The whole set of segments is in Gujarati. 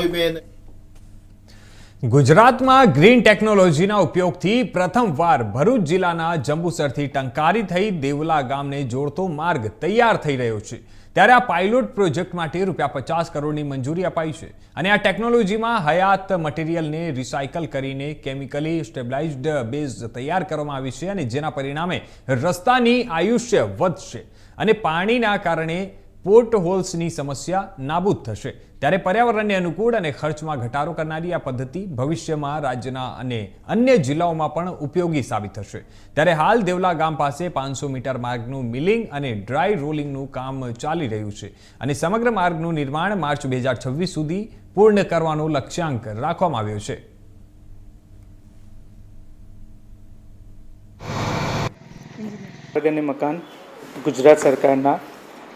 ભાવિબેન ગુજરાતમાં ગ્રીન ટેકનોલોજીના ઉપયોગથી પ્રથમવાર ભરૂચ જિલ્લાના જંબુસરથી ટંકારી થઈ દેવલા ગામને જોડતો માર્ગ તૈયાર થઈ રહ્યો છે. ત્યારે આ પાયલોટ પ્રોજેક્ટ માટે રૂપિયા પચાસ કરોડની મંજૂરી અપાઈ છે અને આ ટેકનોલોજીમાં હયાત મટીરિયલને રિસાયકલ કરીને કેમિકલી સ્ટેબલાઇઝ્ડ બેઝ તૈયાર કરવામાં આવી છે અને જેના પરિણામે રસ્તાની આયુષ્ય વધશે અને પાણીના કારણે પોર્ટ હોલ્સની સમસ્યા નાબૂદ થશે. ત્યારે પર્યાવરણને અનુકૂળ અને ખર્ચમાં ઘટાડો કરનારી આ પદ્ધતિ ભવિષ્યમાં રાજ્યના અને અન્ય જિલ્લાઓમાં પણ ઉપયોગી સાબિત થશે. ત્યારે હાલ દેવલા ગામ પાસે પાંચસો મીટર માર્ગનું મિલિંગ અને ડ્રાય રોલિંગનું કામ ચાલી રહ્યું છે અને સમગ્ર માર્ગનું નિર્માણ માર્ચ બે હજાર છવ્વીસ સુધી પૂર્ણ કરવાનો લક્ષ્યાંક રાખવામાં આવ્યો છે. મકાન ગુજરાત સરકારના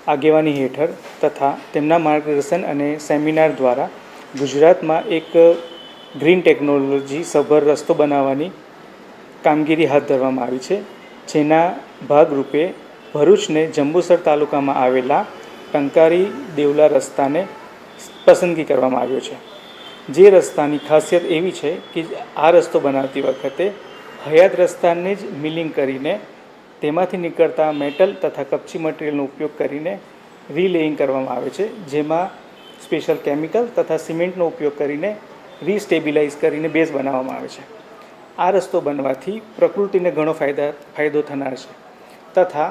આગેવાની હેઠળ તથા તેમના માર્ગદર્શન અને સેમિનાર દ્વારા ગુજરાતમાં એક ગ્રીન ટેકનોલોજી સભર રસ્તો બનાવવાની કામગીરી હાથ ધરવામાં આવી છે. જેના ભાગરૂપે ભરૂચને જંબુસર તાલુકામાં આવેલા ટંકારી દેવલા રસ્તાને પસંદગી કરવામાં આવ્યો છે. જે રસ્તાની ખાસિયત એવી છે કે આ રસ્તો બનાવતી વખતે હયાત રસ્તાને જ મિલિંગ કરીને તેમાંથી નીકળતા મેટલ તથા કપચી મટીરિયલનો ઉપયોગ કરીને રીલેઇંગ કરવામાં આવે છે, જેમાં સ્પેશિયલ કેમિકલ તથા સિમેન્ટનો ઉપયોગ કરીને રીસ્ટેબિલાઇઝ કરીને બેઝ બનાવવામાં આવે છે. આ રસ્તો બનવાથી પ્રકૃતિને ઘણો ફાયદા, ફાયદો થનાર છે તથા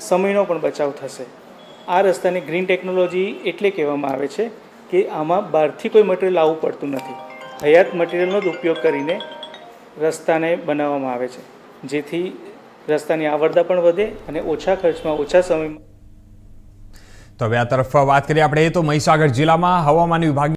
સમયનો પણ બચાવ થશે. આ રસ્તાને ગ્રીન ટેકનોલોજી એટલે કહેવામાં આવે છે કે આમાં બહારથી કોઈ મટીરિયલ આવવું પડતું નથી. હયાત મટીરિયલનો જ ઉપયોગ કરીને રસ્તાને બનાવવામાં આવે છે, જેથી રસ્તાની આવરદા પણ વધે અને ઓછા ખર્ચમાં, ઓછા સમયમાં તો હવે આ તરફ વાત કરીએ આપણે તો મહીસાગર જિલ્લામાં હવામાન વિભાગ